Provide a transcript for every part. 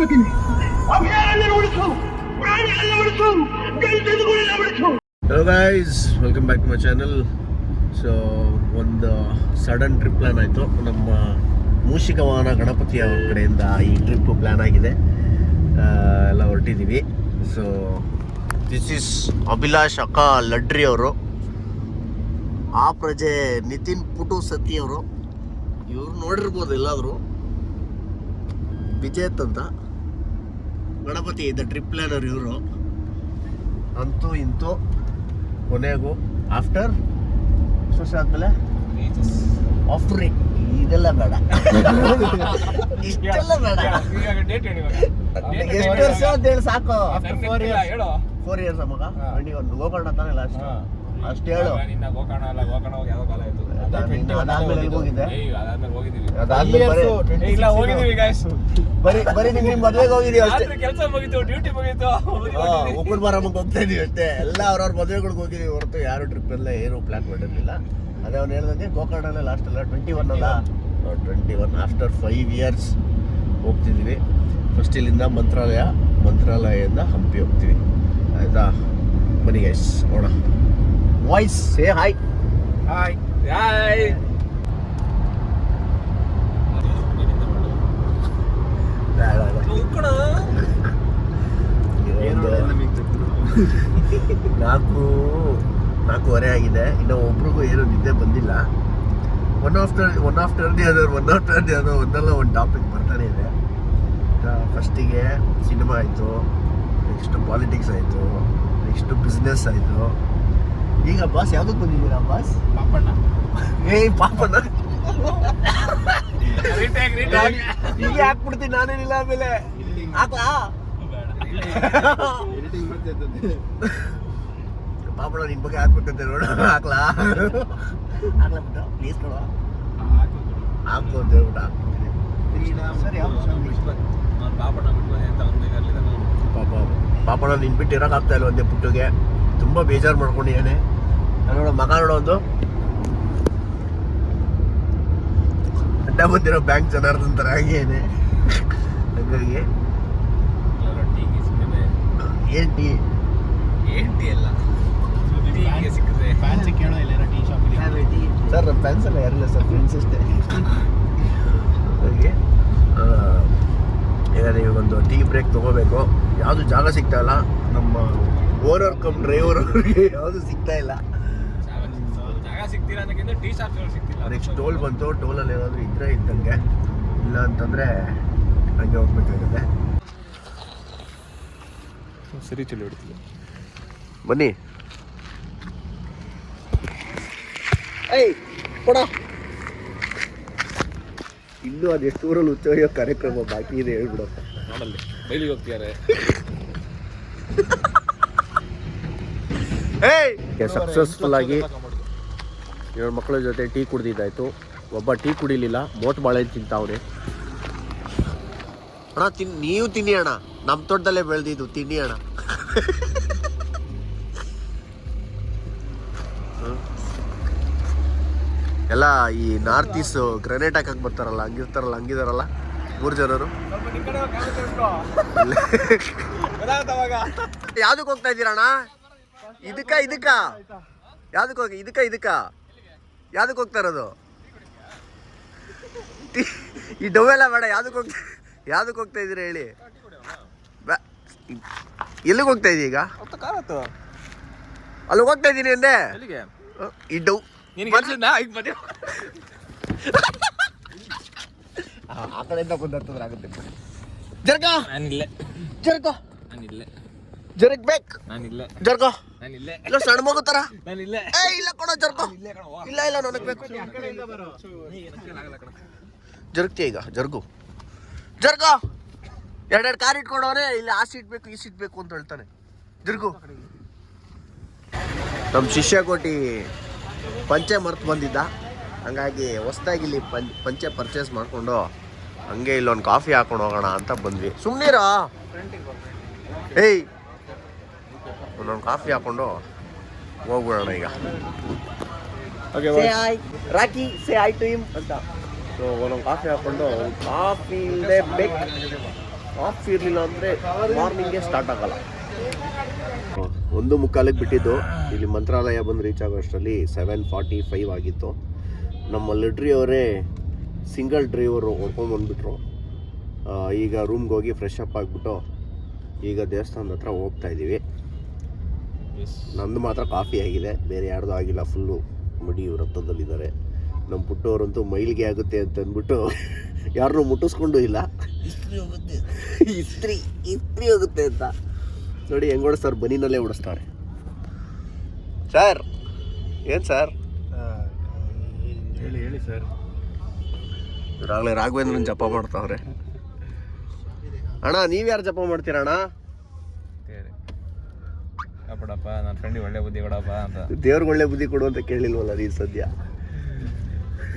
ಮಾಡ್ಕೋತೀನಿ ಅಭಯಾರಣ್ಯನ ಉಳಿಸು ಪ್ರಾಣಿಗಳನ್ನ ಉಳಿಸು ಗಂಟೆಗಳನ್ನ ಉಳಿಸು hello guys welcome back to my channel so ಒಂದು ಸಡನ್ ಟ್ರಿಪ್ ಪ್ಲ್ಯಾನ್ ಆಯಿತು. ನಮ್ಮ ಮೂಷಿಕ ವಾಹನ ಗಣಪತಿ ಅವ್ರ ಕಡೆಯಿಂದ ಈ ಟ್ರಿಪ್ ಪ್ಲ್ಯಾನ್ ಆಗಿದೆ. ಎಲ್ಲ ಹೊರಟಿದ್ದೀವಿ ಸೊ ದಿಸ್ ಇಸ್ ಅಭಿಲಾಷ್ ಅಕ್ಕ ಲಡ್ರಿ ಅವರು. ಆ ಪ್ರಜೆ ನಿತಿನ್ ಪುಟು ಸತಿ ಅವರು. ಇವ್ರು ನೋಡಿರ್ಬೋದು ಎಲ್ಲಾದರೂ. ವಿಜೇತ್ ಅಂತ. ಗಣಪತಿ ಇದ್ದ ಟ್ರಿಪ್ ಪ್ಲಾನರ್ ಇವರು. ಅಂತೂ ಇಂತೂ ಕೊನೆಗೂ ಆಫ್ಟರ್ ಎಷ್ಟು ವರ್ಷ ಆದ್ಮೇಲೆ ಆಫ್ರಿ ಇದೆಲ್ಲ ಬೇಡ. ಇಷ್ಟೆಲ್ಲ ಬೇಡ. ಎಷ್ಟು ವರ್ಷ ಅಂತ ಹೇಳಿ ಸಾಕು. ಫೋರ್ ಇಯರ್ಸ್ ಮಗ ಟ್ವೆಂಟಿ ಒಂದು ಹೋಗೋಣ ತಾನೆ ಲಾಸ್ಟ್ ಅಷ್ಟು ಹೇಳು. ಅದ- ನೀನು ಅದಾದ್ಮೇಲೆ ಎಲ್ಲಿಗೆ ಹೋಗಿದ್ದೆ. ಅದಾದ್ಮೇಲೆ ಬರೀ ಬರೀ ಬರೀ ನಿಮ್ ನಿಮ್ ಮದ್ವೆಗೆ ಹೋಗಿದೀವಿ ಅಷ್ಟೇ. ಕೆಲಸ ಮುಗಿತು ಡ್ಯೂಟಿ ಮುಗಿತು. ಹೋಗ್ತಾ ಇದೀವಿ ಅಷ್ಟೇ. ಎಲ್ಲ ಅವ್ರವ್ರ ಮದುವೆಗಳಿಗೆ ಹೋಗಿದೀವಿ ಹೊರತು ಯಾರು ಟ್ರಿಪ್ ಎಲ್ಲ ಏನು ಪ್ಲಾನ್ ಮಾಡಿರ್ಲಿಲ್ಲ. ಅದೇ ಅವ್ನು ಹೇಳ್ದಂಗೆ ಗೋಕರ್ಣಲ್ಲೇ ಲಾಸ್ಟ್ ಅಲ್ಲ ಟ್ವೆಂಟಿ ಒನ್ ಅಲ್ಲ. Twenty one after five years ಹೋಗ್ತಿದ್ದೀವಿ. First ಇಲ್ಲಿಂದ ಮಂತ್ರಾಲಯ ಮಂತ್ರಾಲಯದಿಂದ ಹಂಪಿ ಹೋಗ್ತೀವಿ. ಆಯ್ತಾ? ಬನ್ನಿ ಗೈಸ್ ನೋಡ voice say hi. Hi hi. ನಾಲ್ಕು ನಾಲ್ಕೂವರೆ ಆಗಿದೆ. ಇನ್ನು ಒಬ್ರಿಗೂ ಏನು ನಿದ್ದೆ ಬಂದಿಲ್ಲ. One after one after the other one after the other ಒಂದಲ್ಲ ಒಂದು ಟಾಪಿಕ್ ಬರ್ತಾನೆ ಇದೆ. ಫಸ್ಟಿಗೆ ಸಿನಿಮಾ ಆಯಿತು ನೆಕ್ಸ್ಟ್ ಪಾಲಿಟಿಕ್ಸ್ ಆಯಿತು ನೆಕ್ಸ್ಟ್ ಬಿಸ್ನೆಸ್ ಆಯಿತು. ಈಗ ಬಾಸ್ ಯಾವ್ದಕ್ಕೆ ಬಂದಿದ್ದೀರಾ ಬಾಸ್ ಪಾಪಣ್ಣ. ಏಯ್ ಪಾಪಣ್ಣ. ಈಗ ಹಾಕ್ಬಿಡ್ತೀನಿ ನಾನೇನಿಲ್ಲ ಆಮೇಲೆ. ಹಾಕ್ಲಾ? ಪಾಪಣ ನಿನ್ ಬಗ್ಗೆ ಹಾಕ್ಬೇಕಂತ ನೋಡ. ಹಾಕ್ಲಾ? ಹಾಕ್ಲಾ ಬಿಟ್ಟು ಪ್ಲೀಸ್ ನೋಡ. ಹಾಕು ಅಂತ ಹೇಳ್ಬಿಟ್ಟು ಹಾಕ್ಬಿಡ್ತೀನಿ. ನಾನು ಪಾಪಣ್ಣ ನಾನು ಪಾಪ ಬಿಟ್ಟು ಇರೋಕ್ಕಾಗ್ತಾ ಆಗ್ತಾ ಇಲ್ಲ ಒಂದೇ ಪುಟ್ಟಿಗೆ. ತುಂಬಾ ಬೇಜಾರು ಮಾಡ್ಕೊಂಡಿದ್ದಾನೆ. ನಾನು ನೋಡೋ ಮಗ ನೋಡೋ ಒಂದು. ಅಡ್ಡ ಬಂದಿರೋ ಬ್ಯಾಂಕ್ ಜನಾರ್ದನ್ ಥರ ಆಗೇನೆ ಹಂಗಾಗಿ. ಏನು ಟೀಗೆ ಸಿಕ್ಕಿದೆ. ಏನ್ ಟೀ? ಏನ್ ಟೀ ಅಲ್ಲ. ಫ್ಯಾನ್ಸಿ ಕೇಳೋ ಇಲ್ಲ ಟೀ ಶಾಪಿಗೆ ಸರ್ ನಮ್ಮ ಫ್ಯಾನ್ಸ್ ಎಲ್ಲ ಯಾರಿಲ್ಲ ಸರ್ ಫ್ರೆಂಡ್ಸ್ ಅಷ್ಟೇ. ಹಾಗೆ ಆ, ಈಗ ಒಂದು ಟೀ ಬ್ರೇಕ್ ತೊಗೋಬೇಕು. ಯಾವುದು ಜಾಗ ಸಿಗ್ತಾ ಇಲ್ಲ. ನಮ್ಮ ಓನರ್ ಕಮ್ ಡ್ರೈವರ್ ಅವ್ರಿಗೆ ಯಾವುದು ಸಿಗ್ತಾ ಇಲ್ಲ. ಜಾಗ ಸಿಗ್ತೀರಾ ಅನ್ನೋಕ್ಕಿಂತ ಟೀ ಶಾಪ್ ಸಿಗ್ತಿಲ್ಲ. ನೆಕ್ಸ್ಟ್ ಟೋಲ್ ಬಂತು ಟೋಲಲ್ಲಿ ಏನಾದರೂ ಇದ್ರೆ ಇದ್ದಂಗೆ. ಇಲ್ಲ ಅಂತಂದರೆ ಹಂಗೆ ಹೋಗ್ಬೇಕಾಗುತ್ತೆ ಸರಿ ಚಲೋ ಇಡ್ತೀನಿ ಬನ್ನಿ. ಏಯ್ ಕೊಡ. ಇನ್ನೂ ಅದೆಷ್ಟು ಊರಲ್ಲಿ ಉತ್ಸವ ಕಾರ್ಯಕ್ರಮ ಬಾಕಿ ಇದೆ ಹೇಳ್ಬಿಡಪ್ಪ. ನೋಡಲ್ಲಿ ಡೈಲಿ ಹೋಗ್ತಿದ್ದಾರೆ. ಸಕ್ಸಸ್ಫುಲ್ ಆಗಿ ಏಳು ಮಕ್ಕಳ ಜೊತೆ ಟೀ ಕುಡ್ದಿದ್ದಾಯ್ತು. ಒಬ್ಬ ಟೀ ಕುಡಿಲಿಲ್ಲ ಮೋಟ್ ಬಾಳೆ ತಿಂತಾವ್ರೆ. ಅಣ್ಣ ತಿನ್ ನೀವು ತಿನ್ನಿ ಅಣ್ಣ. ನಮ್ಮ ತೋಟದಲ್ಲೇ ಬೆಳೆದಿದ್ದು ತಿನ್ನಿ ಅಣ್ಣ. ಎಲ್ಲ ಈ ನಾರ್ತ್ ಈಸ್ಟ್ ಗ್ರೆನೇಟ್ ಹಾಕಕ್ ಬರ್ತಾರಲ್ಲ ಹಂಗಿರ್ತಾರಲ್ಲ ಹಂಗಿದಾರಲ್ಲ ಮೂರು ಜನರು. ಯಾವ್ದಕ್ಕೆ ಹೋಗ್ತಾ ಇದ್ದೀರಣ್ಣ ಇದಕ್ಕ ಇದಕ್ಕ. ಯಾವ್ದಕ್ಕೆ ಹೋಗಿ? ಇದಕ್ಕ ಇದಕ್ಕ. ಯಾವ್ದಕ್ಕೆ ಹೋಗ್ತಾ ಇರೋದು? ಈ ಡೊವೆಲ್ಲ ಬೇಡ. ಯಾವ್ದಕ್ಕೆ ಹೋಗ್ತಾ ಯಾವ್ದಕ್ಕೆ ಹೋಗ್ತಾ ಇದ್ದೀರಾ ಹೇಳಿ? ಎಲ್ಲಿಗೆ ಹೋಗ್ತಾ ಇದೀಯ ಈಗ? ಅಲ್ಲಿ ಹೋಗ್ತಾ ಇದ್ದೀನಿ ಅಂದೆ. ಈ ಡೌ. ಬಂದೆ ಆ ಕಡೆಯಿಂದ ಬಂದ್ರೆ ಆಗುತ್ತೆ. ಜರ್ಗ ನಾನಿಲ್ಲೇ. ಜರ್ಗ ನಾನಿಲ್ಲೇ. ಜರ್ಗ್ ಬೇಕ್? ಇಲ್ಲ ಜರ್ಗ. ಇಲ್ಲ ಸಣ್ಣ ಮಗು ತರ. ಇಲ್ಲ ಏ ಇಲ್ಲ ಕೊಡೋ ಜರ್ಗ. ಇಲ್ಲ ಇಲ್ಲ ನನಗೆ ಬೇಕು. ಜರುಗ್ತೀಯ ಈಗ? ಜರ್ಗು. ಜರ್ಗ. ಎರಡೆರಡು ಕಾರ್ ಇಟ್ಕೊಂಡವ್ರೆ ಇಲ್ಲಿ ಆ ಸೀಟ್ ಬೇಕು ಈ ಸೀಟ್ ಬೇಕು ಅಂತ ಹೇಳ್ತಾನೆ. ಜರ್ಗು. ನಮ್ಮ ಶಿಷ್ಯ ಕೋಟಿ ಪಂಚೆ ಮರ್ತು ಬಂದಿದ್ದ. ಹಂಗಾಗಿ ಹೊಸ್ದಾಗಿ ಇಲ್ಲಿ ಪಂಚೆ ಪರ್ಚೇಸ್ ಮಾಡಿಕೊಂಡು ಹಂಗೆ ಇಲ್ಲೊಂದು ಕಾಫಿ ಹಾಕೊಂಡು ಹೋಗೋಣ ಅಂತ ಬಂದ್ವಿ. ಸುಮ್ಮನಿರಾ ಏಯ್ ಒಂದೊಂದು ಕಾಫಿ ಹಾಕೊಂಡು ಹೋಗ್ಬಿಡೋಣ ಈಗ. Rocky say hi to him ಅಂತ. ಸೊ ಒಂದೊಂದು ಕಾಫಿ ಹಾಕೊಂಡು ಕಾಫಿ ಇಲ್ಲದೆ ಬೇಕು. ಆಫ್ ಇರಲಿಲ್ಲ ಅಂದರೆ ಮಾರ್ನಿಂಗ್ಗೆ ಸ್ಟಾರ್ಟ್ ಆಗಲ್ಲ. ಒಂದು ಮುಕ್ಕಾಲಿಗೆ ಬಿಟ್ಟಿದ್ದು ಇಲ್ಲಿ ಮಂತ್ರಾಲಯ ಬಂದು ರೀಚ್ ಆಗೋ ಅಷ್ಟರಲ್ಲಿ ಸೆವೆನ್ ಫಾರ್ಟಿ ಫೈವ್ ಆಗಿತ್ತು. ನಮ್ಮ ಲಡ್ರಿ ಅವರೇ ಸಿಂಗಲ್ ಡ್ರೈವರು ಹೊಡ್ಕೊಂಡು ಬಂದುಬಿಟ್ರು. ಈಗ ರೂಮ್ಗೆ ಹೋಗಿ ಫ್ರೆಶ್ ಅಪ್ ಆಗಿಬಿಟ್ಟು ಈಗ ದೇವಸ್ಥಾನದ ಹತ್ರ ಹೋಗ್ತಾ ಇದ್ದೀವಿ ನಂದು ಮಾತ್ರ ಕಾಫಿ ಆಗಿದೆ ಬೇರೆ ಯಾರ್ದು ಆಗಿಲ್ಲ ಫುಲ್ಲು ಮಡಿ ವ್ರತದಲ್ಲಿದ್ದಾರೆ ನಮ್ಮ ಪುಟ್ಟವರಂತೂ ಮೈಲಿಗೆ ಆಗುತ್ತೆ ಅಂತ ಅಂದ್ಬಿಟ್ಟು ಯಾರನ್ನೂ ಮುಟ್ಟಿಸ್ಕೊಂಡು ಇಲ್ಲ. ಇಸ್ತ್ರಿ ಹೋಗುತ್ತೆ. ಇಸ್ತ್ರಿ ಇಸ್ತ್ರಿ ಹೋಗುತ್ತೆ ಅಂತ. ನೋಡಿ ಹೆಂಗ್ ಓಡಿಸ್ತಾರೆ ಬನಿನಲ್ಲೇ ಓಡಿಸ್ತಾರೆ. ಸರ್ ಏನು ಸರ್ ಹೇಳಿ ಹೇಳಿ ಸರ್ ಇವಾಗಲೇ ರಾಘವೇಂದ್ರನ ಜಪ ಮಾಡ್ತಾವ್ರೆ. ಅಣ್ಣ ನೀವ್ಯಾರು ಜಪ ಮಾಡ್ತೀರಾ ಅಣ್ಣ ಬಿಡಪ್ಪ ನನ್ನ ಫ್ರೆಂಡಿಗೆ ಒಳ್ಳೆ ಬುದ್ಧಿ ಕೊಡಪ್ಪ ಅಂತ. ದೇವ್ರಿಗೆ ಒಳ್ಳೆ ಬುದ್ಧಿ ಕೊಡು ಅಂತ ಕೇಳಿಲ್ವಲ್ಲ ನೀನು ಸದ್ಯ?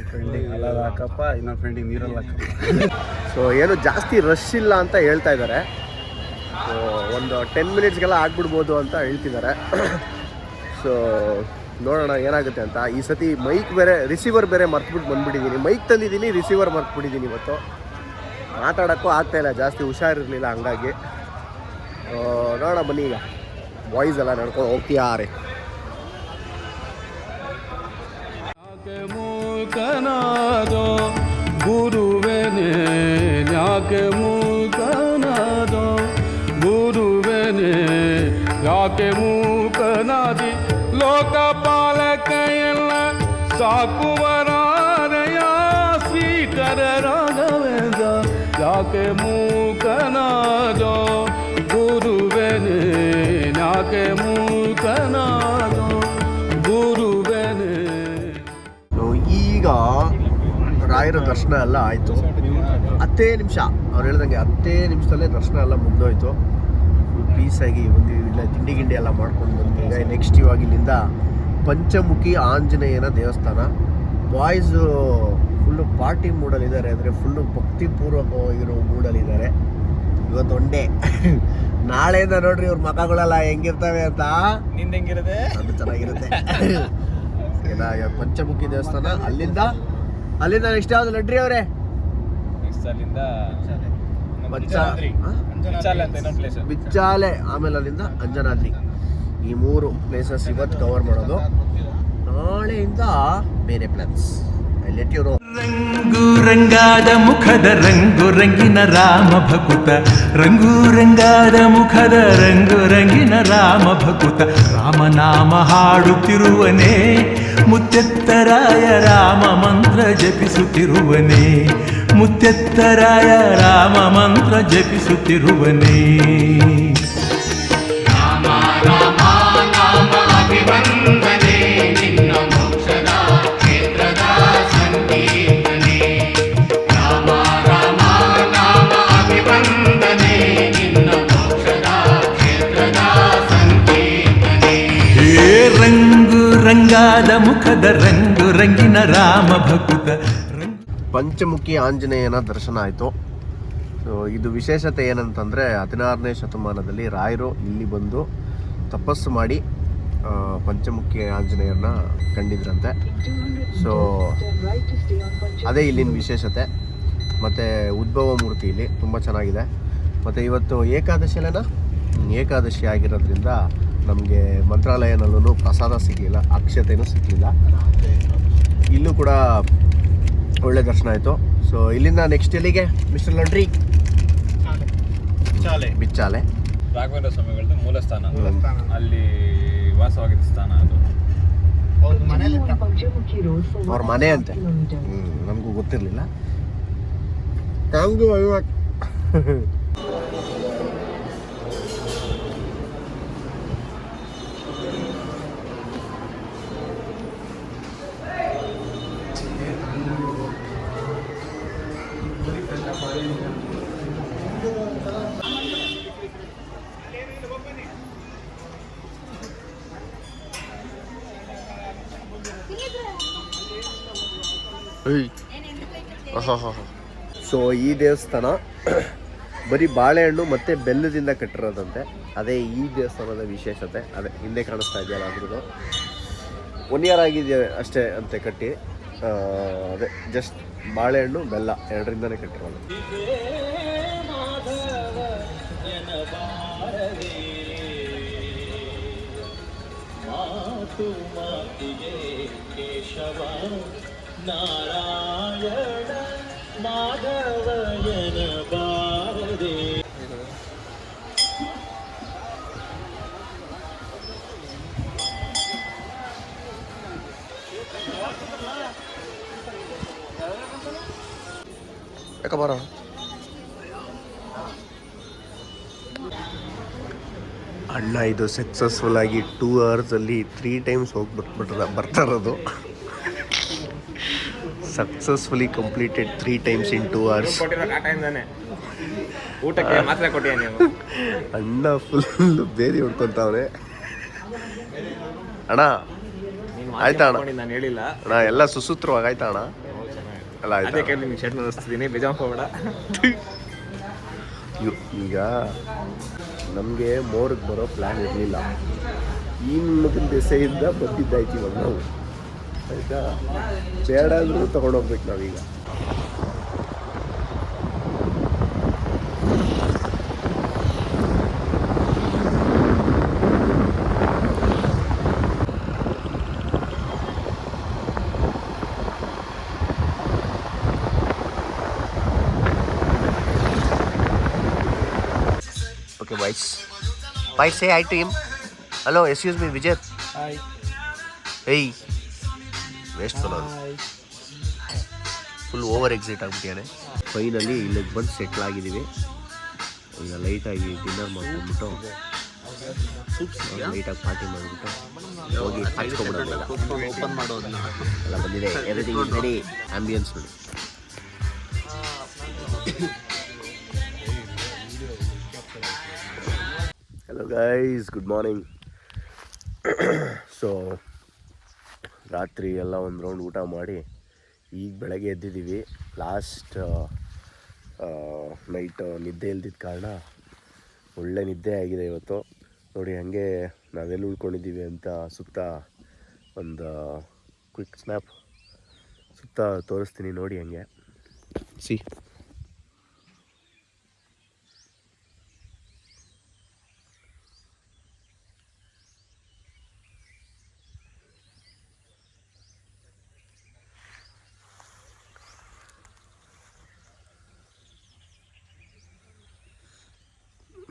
ಫ್ರೆಂಡಿಗೆ ಅಲ್ಲ ಹಾಕಪ್ಪ ಇನ್ನೊಂದು ಫ್ರೆಂಡಿಗೆ ನೀರಲ್ಲ ಹಾಕಪ್ಪ. ಸೊ ಏನು ಜಾಸ್ತಿ ರಶ್ ಇಲ್ಲ ಅಂತ ಹೇಳ್ತಾ ಇದ್ದಾರೆ ಸೊ ಒಂದು ಟೆನ್ ಮಿನಿಟ್ಸ್ಗೆಲ್ಲ ಆಗ್ಬಿಡ್ಬೋದು ಅಂತ ಹೇಳ್ತಿದ್ದಾರೆ ಸೊ ನೋಡೋಣ ಏನಾಗುತ್ತೆ ಅಂತ. ಈ ಸತಿ ಮೈಕ್ ಬೇರೆ ರಿಸೀವರ್ ಬೇರೆ ಮರ್ತ್ಬಿಟ್ಟು ಬಂದ್ಬಿಟ್ಟಿದ್ದೀನಿ ಮೈಕ್ ತಂದಿದ್ದೀನಿ ರಿಸೀವರ್ ಮರ್ತ್ಬಿಟ್ಟಿದ್ದೀನಿ ಇವತ್ತು. ಮಾತಾಡೋಕ್ಕೂ ಆಗ್ತಾ ಇಲ್ಲ ಜಾಸ್ತಿ ಹುಷಾರಿರಲಿಲ್ಲ ಹಂಗಾಗಿ. ನೋಡೋಣ ಬನ್ನಿ ಈಗ. ಬಾಯ್ಸ್ ಎಲ್ಲ ನಡ್ಕೊಂಡು ಹೋಗ್ತೀಯಾರೆ ಯಾಕೆ ಮೂಕನಾದೋ ಗುರುವೆನೆ ಯಾಕೆ ಮೂಕನಾದೋ ಗುರುವೆನೆ ಯಾಕೆ ಮೂಕನಾದಿ ಲೋಕಪಾಲಕ ಎಲ್ಲ ಸಾಕುವರಾರಯ ರಾಯರ ದರ್ಶನ ಎಲ್ಲ ಆಯಿತು. ಹತ್ತೇ ನಿಮಿಷ ಅವ್ರು ಹೇಳ್ದಂಗೆ ಹತ್ತೇ ನಿಮಿಷದಲ್ಲೇ ದರ್ಶನ ಎಲ್ಲ ಮುಗ್ದೋಯ್ತು. ಫುಲ್ ಪೀಸಾಗಿ ಒಂದು ಇಲ್ಲ ತಿಂಡಿ ಗಿಂಡಿ ಎಲ್ಲ ಮಾಡ್ಕೊಂಡು ಬಂದು ಈಗ ನೆಕ್ಸ್ಟ್ ಇವಾಗ ಇಲ್ಲಿಂದ ಪಂಚಮುಖಿ ಆಂಜನೇಯನ ದೇವಸ್ಥಾನ. ಬಾಯ್ಸು ಫುಲ್ಲು ಪಾರ್ಟಿ ಮೂಡಲ್ಲಿದ್ದಾರೆ ಅಂದರೆ ಫುಲ್ಲು ಭಕ್ತಿಪೂರ್ವಕವಾಗಿರೋ ಮೂಡಲ್ಲಿದ್ದಾರೆ ಇವತ್ತು ಒಂದೇ ನಾಳೆಯಿಂದ ನೋಡ್ರಿ ಇವ್ರ ಮಖಗಳೆಲ್ಲ ಹೆಂಗಿರ್ತವೆ ಅಂತ. ನಿಂದ ಹೆಂಗಿರುತ್ತೆ? ಅದು ಚೆನ್ನಾಗಿರುತ್ತೆ. ಇವಾಗ ಪಂಚಮುಖಿ ದೇವಸ್ಥಾನ ಅಲ್ಲಿಂದ ಅಲ್ಲಿಂದ ನೆಕ್ಸ್ಟ್ ಯಾವ್ದು ಲಡ್ರಿ ಅವರೇ? ನೆಕ್ಸ್ಟ್ ಅಲ್ಲಿಂದ? ಬಿಚ್ಚಾಲೆ ಅಂತ ಇನ್ನೊಂದು ಪ್ಲೇಸ್ ಬಿಚ್ಚಾಲೆ ಆಮೇಲೆ ಅಲ್ಲಿಂದ ಅಂಜನಾದ್ರಿ. ಈ ಮೂರು ಪ್ಲೇಸಸ್ ಇವತ್ತು ಕವರ್ ಮಾಡೋದು. ನಾಳೆಯಿಂದ ಬೇರೆ ಪ್ಲಾನ್ಸ್ ರಂಗು ರಂಗಾದ ಮುಖದ ರಂಗು ರಂಗಿನ ರಾಮ ಭಕುತ ರಂಗು ರಂಗಾದ ಮುಖದ ರಂಗು ರಂಗಿನ ರಾಮ ಭಕುತ ರಾಮನಾಮ ಹಾಡುತ್ತಿರುವನೇ ಮುತ್ತೆತ್ತರಾಯ ರಾಮ ಮಂತ್ರ ಜಪಿಸುತ್ತಿರುವನೇ. ಮುತ್ತೆತ್ತರಾಯ ರಾಮ ಮಂತ್ರ ಜಪಿಸುತ್ತಿರುವನೇ. ಹೇ ಮುಖದ ರಂಗು ರಂಗಿನ ರಾಮ ಭಕ್ತ. ಪಂಚಮುಖಿ ಆಂಜನೇಯನ ದರ್ಶನ ಆಯಿತು. ಸೊ, ಇದು ವಿಶೇಷತೆ ಏನಂತಂದರೆ ಹದಿನಾರನೇ ಶತಮಾನದಲ್ಲಿ ರಾಯರು ಇಲ್ಲಿ ಬಂದು ತಪಸ್ಸು ಮಾಡಿ ಪಂಚಮುಖಿ ಆಂಜನೇಯರನ್ನ ಕಂಡಿದ್ರಂತೆ. ಸೊ, ಅದೇ ಇಲ್ಲಿನ ವಿಶೇಷತೆ. ಮತ್ತು ಉದ್ಭವ ಮೂರ್ತಿ ಇಲ್ಲಿ ತುಂಬ ಚೆನ್ನಾಗಿದೆ. ಮತ್ತು ಇವತ್ತು ಏಕಾದಶಿ ಅಲ್ಲೇನಾ? ಏಕಾದಶಿ ಆಗಿರೋದ್ರಿಂದ ನಮಗೆ ಮಂತ್ರಾಲಯನಲ್ಲೂ ಪ್ರಸಾದ ಸಿಗಲಿಲ್ಲ ಅಕ್ಷತೆಯೂ ಸಿಗಲಿಲ್ಲ. ಇಲ್ಲೂ ಕೂಡ ಒಳ್ಳೆ ದರ್ಶನ ಆಯಿತು. ಸೊ ಇಲ್ಲಿಂದ ನೆಕ್ಸ್ಟ್ ಎಲ್ಲಿಗೆ ಮಿಸ್ಟರ್ ಲಂಡ್ರಿ ಚಾಲೆ. ಬಿಚ್ಚಾಲೆ. ರಾಘವೇಂದ್ರ ಸ್ವಾಮಿಗಳದ್ದು ಮೂಲ ಸ್ಥಾನ ಮೂಲಸ್ಥಾನ. ಅಲ್ಲಿ ವಾಸವಾಗಿದ್ದ ಸ್ಥಾನ ಅದು. ಅವ್ರ ಮನೇಲಿ ಅವ್ರ ಮನೆ ಅಂತೆ. ನಮಗೂ ಗೊತ್ತಿರಲಿಲ್ಲ. ಥ್ಯಾಂಕ್ ಸೊ ಈ ದೇವಸ್ಥಾನ ಬರೀ ಬಾಳೆಹಣ್ಣು ಮತ್ತು ಬೆಲ್ಲದಿಂದ ಕಟ್ಟಿರೋದಂತೆ. ಅದೇ ಈ ದೇವಸ್ಥಾನದ ವಿಶೇಷತೆ. ಅದೇ ಹಿಂದೆ ಕಾಣಿಸ್ತಾ ಇದೆಯಲ್ಲ ಅದ್ರದ್ದು. ಒನ್ ಇಯರ್ ಆಗಿದೆ ಅಷ್ಟೇ ಅಂತೆ ಕಟ್ಟಿ. ಅದೇ ಜಸ್ಟ್ ಬಾಳೆಹಣ್ಣು ಬೆಲ್ಲ ಎರಡರಿಂದನೇ ಕಟ್ಟಿರೋದು ನಾರಾಯಣ ಮಾಧವ ಕೇಶವ ಬಾರದೇ ಯಾಕ ಬರೋ ಅಣ್ಣ ಇದು ಸಕ್ಸಸ್ಫುಲ್ ಆಗಿ ಟೂ ಅವರ್ಸಲ್ಲಿ ತ್ರೀ ಟೈಮ್ಸ್ ಹೋಗಿ ಬರ್ತಾರದು ಬರ್ತಾ ಇರೋದು. Successfully completed three times in two hours ಊಟಕ್ಕೆ ಮಾತ್ರ ಅಣ್ಣ ಫುಲ್ ಬೇರೆ ಹೊಡ್ಕೊಂತಾವ್ರೆ ಅಣ್ಣ ನೀನು ಆಯ್ತಾ ಅಣ್ಣ? ನಾನು ಹೇಳಿಲ್ಲ. ಅಣ್ಣ ಎಲ್ಲ ಸುಸೂತ್ರವಾಗಿ ಆಯ್ತಾ ಅಣ್ಣ? ಎಲ್ಲ ಅದೇ ಕೇಳಿ ನಿಮ್ಗೆ ಶರ್ಟ್ ಅನ್ನಿಸ್ತಿದ್ದೀನಿ ಬೇಜಾನ್ ಹೋಗ್ಬೇಡ ಈಗ ನಮಗೆ ಮೋರಿಗೆ ಬರೋ ಪ್ಲ್ಯಾನ್ ಇರಲಿಲ್ಲ. ಈ ಮಗನ ದೆಸೆಯಿಂದ ಬಂದಿದ್ದಾಯ್ತು ಇವಾಗ ನಾವು. ಆಯಿತಾ? ಬೇಡ ಅಂದ್ರೂ ತೊಗೊಂಡೋಗ್ಬೇಕು ನಾವೀಗ. Bye, say hi to him. Hello, excuse me, Vijay. Hi. Hey. Waste full full over exit ಆಗ್ಬಿಟ್ಟಿಯಾನೆ finally ಇಲ್ಲಿಗೆ ಬಂದು ಸೆಟ್ಲ್ ಆಗಿದ್ದೀವಿ. ಈಗ ಲೈಟಾಗಿ ಡಿನ್ನರ್ ಮಾಡ್ಕೊಂಡ್ಬಿಟ್ಟು ಲೈಟಾಗಿ ಪಾರ್ಟಿ ಮಾಡಿಬಿಟ್ಟು ಹೋಗಿ ಮಾಡೋದು ಎಲ್ಲ ಬಂದಿದೆ. ಎವ್ರಿಥಿಂಗ್ ರೆಡಿ ಆಂಬಿಯನ್ಸ್ ನೋಡಿ. ಗೈಸ್ ಗುಡ್ ಮಾರ್ನಿಂಗ್ ಸೊ ರಾತ್ರಿ ಎಲ್ಲ ಒಂದು ರೌಂಡ್ ಊಟ ಮಾಡಿ ಈಗ ಬೆಳಗ್ಗೆ ಎದ್ದಿದ್ದೀವಿ. ಲಾಸ್ಟ್ ನೈಟ್ ನಿದ್ದೆ ಇಲ್ದಿದ್ದ ಕಾರಣ ಒಳ್ಳೆ ನಿದ್ದೆ ಆಗಿದೆ ಇವತ್ತು. ನೋಡಿ, ಹಾಗೆ ನಾವೆಲ್ಲಿ ಉಳ್ಕೊಂಡಿದ್ದೀವಿ ಅಂತ ಸುತ್ತ ಒಂದು ಕ್ವಿಕ್ ಸ್ನ್ಯಾಪ್ ಸುತ್ತ ತೋರಿಸ್ತೀನಿ ನೋಡಿ ಹಂಗೆ. ಸಿ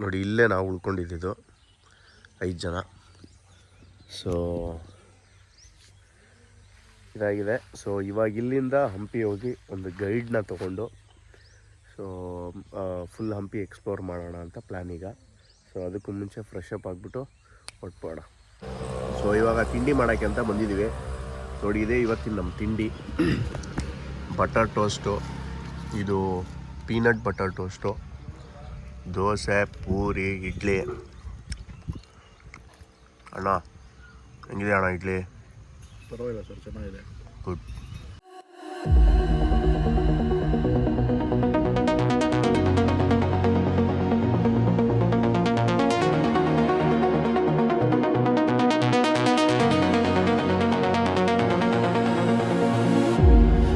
ನೋಡಿ, ಇಲ್ಲೇ ನಾವು ಉಳ್ಕೊಂಡಿದ್ದು ಐದು ಜನ. ಸೊ ಇದಾಗಿದೆ. ಸೊ ಇವಾಗ ಇಲ್ಲಿಂದ ಹಂಪಿ ಹೋಗಿ ಒಂದು ಗೈಡ್ನ ತೊಗೊಂಡು ಸೊ ಫುಲ್ ಹಂಪಿ ಎಕ್ಸ್ಪ್ಲೋರ್ ಮಾಡೋಣ ಅಂತ ಪ್ಲ್ಯಾನ್ ಈಗ. ಸೊ ಅದಕ್ಕೂ ಮುಂಚೆ ಫ್ರೆಶ್ ಅಪ್ ಆಗಿಬಿಟ್ಟು ಹೊಟ್ಬೋಣ ಸೊ ಇವಾಗ ತಿಂಡಿ ಮಾಡೋಕ್ಕೆ ಅಂತ ಬಂದಿದ್ದೀವಿ. ನೋಡಿ, ಇದೇ ಇವತ್ತಿನ ನಮ್ಮ ತಿಂಡಿ. ಬಟರ್ ಟೋಸ್ಟು ಇದು peanut butter toast dosa puri idli ಅಣ್ಣ ಹೆಂಗಿದೆ ಅಣ್ಣ ಇಡ್ಲಿ ಪರವಾಗಿಲ್ಲ ಸರ್ ಚೆನ್ನಾಗಿದೆ good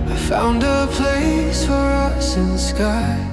I found a place for us in the sky